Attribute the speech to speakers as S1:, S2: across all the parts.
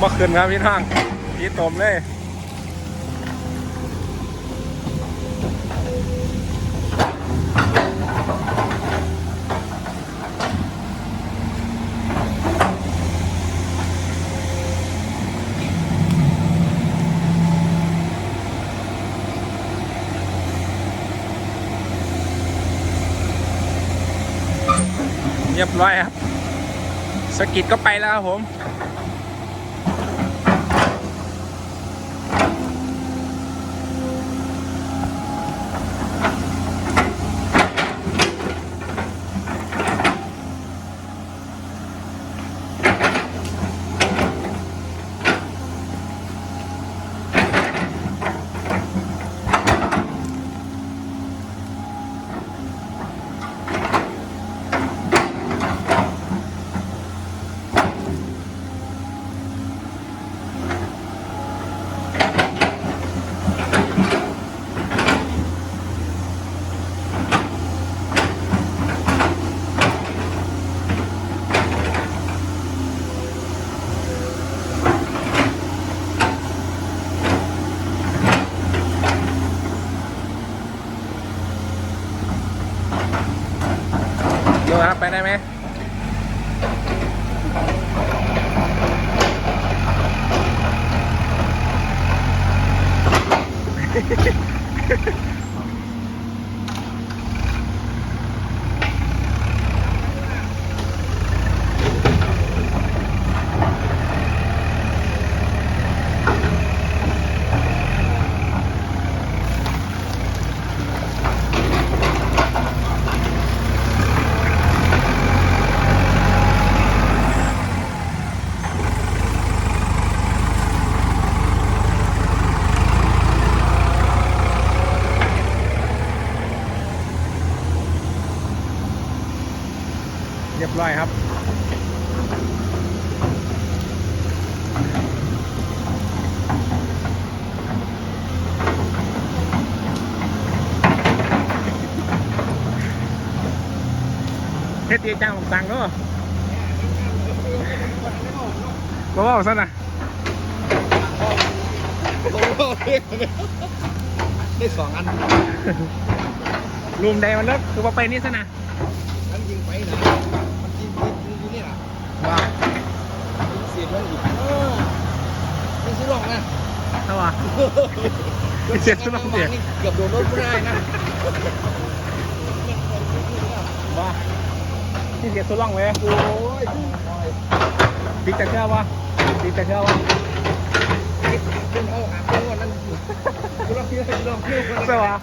S1: เมื่อคืนครับพี่น้องพี่ตมเลยเรียบร้อยครับสกิดก็ไปแล้วครับผม ครับ ไปได้ไหมเเรียบร้อยครับเฮ็ดตีจ้างผมตังค์เนาะบ่ว่าซะนะ
S2: ได้สองอัน
S1: รูมใดมันเลิกคือว่าไปนี่ซะนะ
S2: อันยิงไปนะมันยิงยิงยิงนี่แหละ
S1: ว่า
S2: ยิงเสียบลงอีกเออไม่ซื้อหรอกนะ
S1: เท่าอะเสียบซื้อหรอกเสีย
S2: นี่เกือบโดนรถไม่ได้นะ
S1: ว่าที่เสียสุดล่องเลย
S2: โอ้ย
S1: ติ๊กแต่เชื่อวะติ๊กแต่เชื่อวะ
S2: คุณเอาหาเพื่อนนั่นคุณลองเพื่อนลองเพื่อน
S1: เสื้อวะ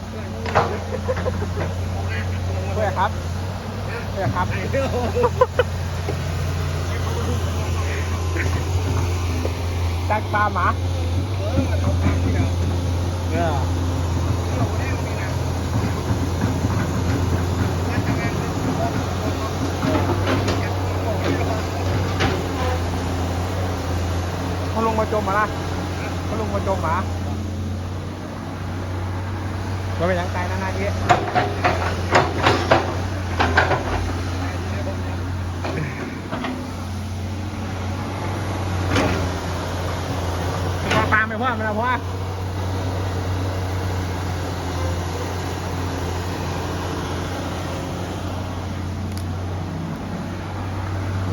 S1: เพื่อครับเพื่อครับจักปลาหมา เออเขาลงมาจมมาละเขาลงมาจมหมาก็เป็นยังไงนะนาทีพอปลา ไม่พ่ามันนะพ่อ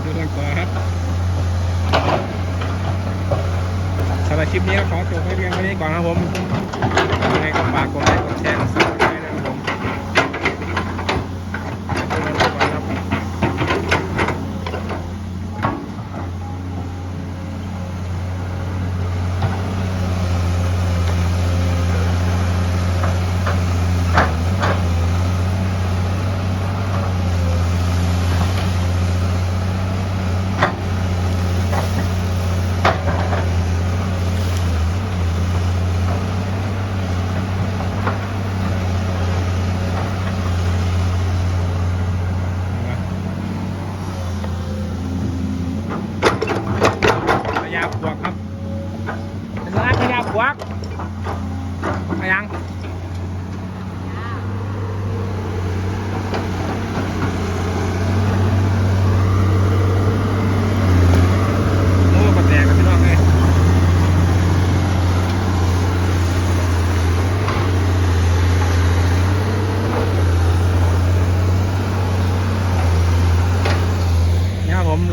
S1: ดูกันก่อครับสำหรับคลิปนี้ก็ขอจบไว้เพียงเท่านี้ก่อนครับผมยังไงก็ฝากกดไลค์กดแชร์กดซับสไครต์ด้วยนะครับผมดูกันก่อนครับ พยาบวกครับเป็นร้านพยาบวกมายังโอ้ปลาแตกกันพี่น้องเลย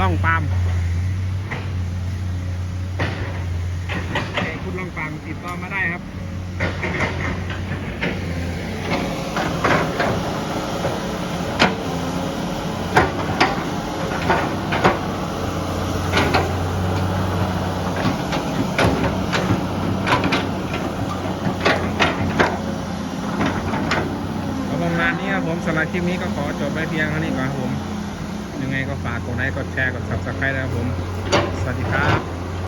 S1: ล่องปาล์มุณลองปาล์มติดต่อมาได้ครับประมาณนี้ครับผมสำหรับคลิปนี้ก็ขอจบไปเพียงเท่านี้ก่อนครับผม ยังไงก็ฝากกดไลค์กดแชร์กด subscribe นะครับผม สวัสดีครับ